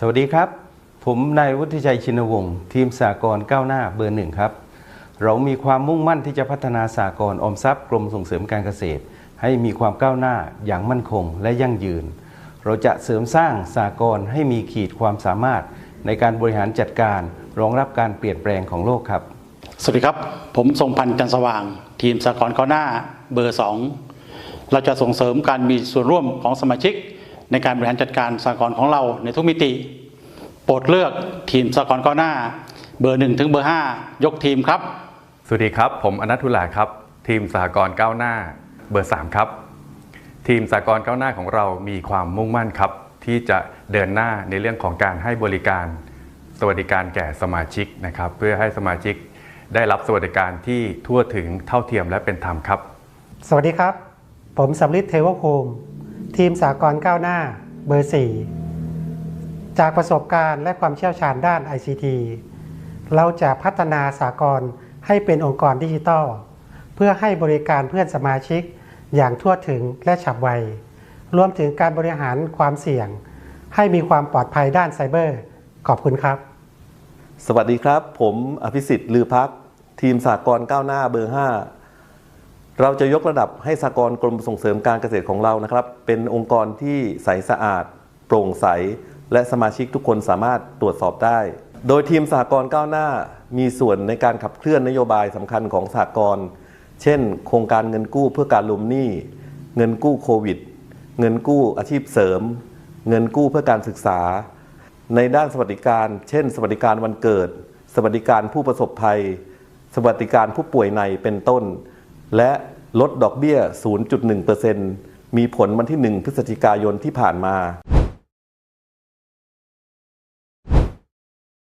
สวัสดีครับ ผมนายวุฒิชัยชินวงศ์ทีมสากลก้าวหน้าเบอร์หนึ่งครับ เรามีความมุ่งมั่นที่จะพัฒนาสากลอมทรัพย์กรมส่งเสริมการเกษตร ให้มีความก้าวหน้าอย่างมั่นคงและยั่งยืน เราจะเสริมสร้างสากลให้มีขีดความสามารถในการบริหารจัดการรองรับการเปลี่ยนแปลงของโลกครับ สวัสดีครับ ผมทรงพันธ์จันสว่าง ทีมสากลก้าวหน้าเบอร์2เราจะส่งเสริมการมีส่วนร่วมของสมาชิก ในการบริหารจัดการสากลของเราในทุกมิติ โปรดเลือกทีมสากลก้าวหน้า เบอร์1ถึงเบอร์5ยกทีมครับ สวัสดีครับ ผมอนัททุลาครับ ทีมสหกรณ์ก้าวหน้า เบอร์3ครับ ทีมสหกรณ์ก้าวหน้าของเรามีความมุ่งมั่นครับ ที่จะเดินหน้าในเรื่องของการให้บริการ สวัสดิการแก่สมาชิกนะครับ เพื่อให้สมาชิกได้รับสวัสดิการที่ทั่วถึงเท่าเทียมและเป็นธรรมครับ สวัสดีครับ ผมสำลิดเทวภูมิ ทีมสากลก้าวหน้าเบอร์ 4 จากประสบการณ์และความเชี่ยวชาญด้าน ICT เราจะพัฒนาสากลให้เป็นองค์กรดิจิทัล เพื่อให้บริการเพื่อนสมาชิกอย่างทั่วถึงและฉับไว รวมถึงการบริหารความเสี่ยง ให้มีความปลอดภัยด้านไซเบอร์ ขอบคุณครับ สวัสดีครับ ผมอภิสิทธิ์ลือพัก ทีมสากลก้าวหน้าเบอร์ 5 เราจะยกระดับให้สากลกรมส่งเสริมการเกษตรของเรานะครับ เป็นองค์กรที่ใสสะอาด โปร่งใส และสมาชิกทุกคนสามารถตรวจสอบได้ โดยทีมสากลก้าวหน้ามีส่วนในการขับเคลื่อนนโยบายสำคัญของสากลเช่น โครงการเงินกู้เพื่อการลุมหนี้ เงินกู้โควิด เงินกู้อาชีพเสริม เงินกู้เพื่อการศึกษา ในด้านสวัสดิการ เช่น สวัสดิการวันเกิด สวัสดิการผู้ประสบภัย สวัสดิการผู้ป่วยในเป็นต้น และลดดอกเบี้ย 0.1%มีผลวันที่ 1 พฤศจิกายนที่ผ่านมา